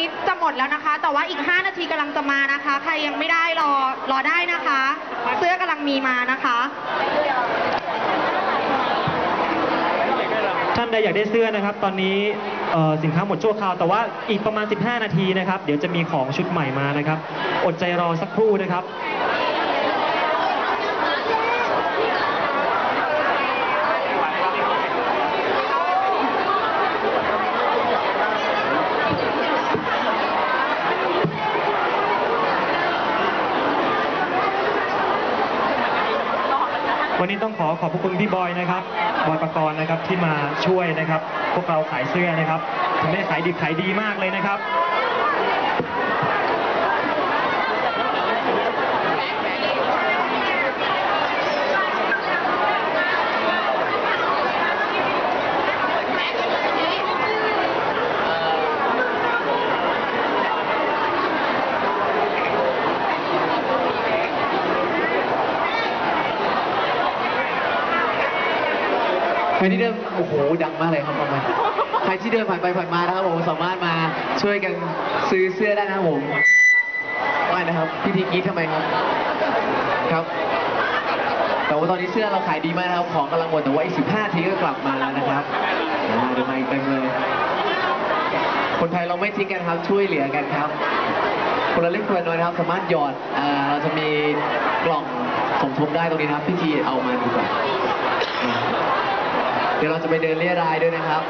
นี้จะหมดแล้วนะคะ แต่ว่าอีก 5 นาทีกำลังจะมานะคะ ใครยังไม่ได้รอรอได้นะคะ เสื้อกำลังมีมานะคะ ท่านใดอยากได้เสื้อนะครับ ตอนนี้เอ่อสินค้าหมดชั่วคราว แต่ว่าอีกประมาณ 15 นาทีนะครับ เดี๋ยวจะมีของชุดใหม่มานะครับ อดใจรอสักครู่นะครับ วันนี้ต้องขอขอบพระคุณพี่บอยนะครับบอยประกรณ์นะครับที่มาช่วยนะครับ พวกเราขายเสื้อนะครับทำให้ขายดีขายดีมากเลยนะครับ ใครที่เดินโอ้โหดังมากเลยครับประมาณใครที่เดินผ่านไปผ่านมานะครับผมสามารถมาช่วยกันซื้อเสื้อได้นะครับผมว่านะครับพี่ทีกรีดทำไมครับ ครับ แต่ว่าตอนนี้เสื้อเราขายดีมากนะครับของกำลังหมดแต่ว่าอีก 15 ทีก็กลับมาแล้วนะครับอ่าเดี๋ยวมาอีกเต็มเลย คนไทยเราไม่ทิ้งกันครับช่วยเหลือกันครับคนละเล็กคนละน้อยนะครับสามารถหยอดเอ่อเราจะมีกล่องสมทบได้ตรงนี้นะครับพี่ทีเอามาดีกว่า เดี๋ยวเราจะไปเดินเรียรายด้วยนะครับ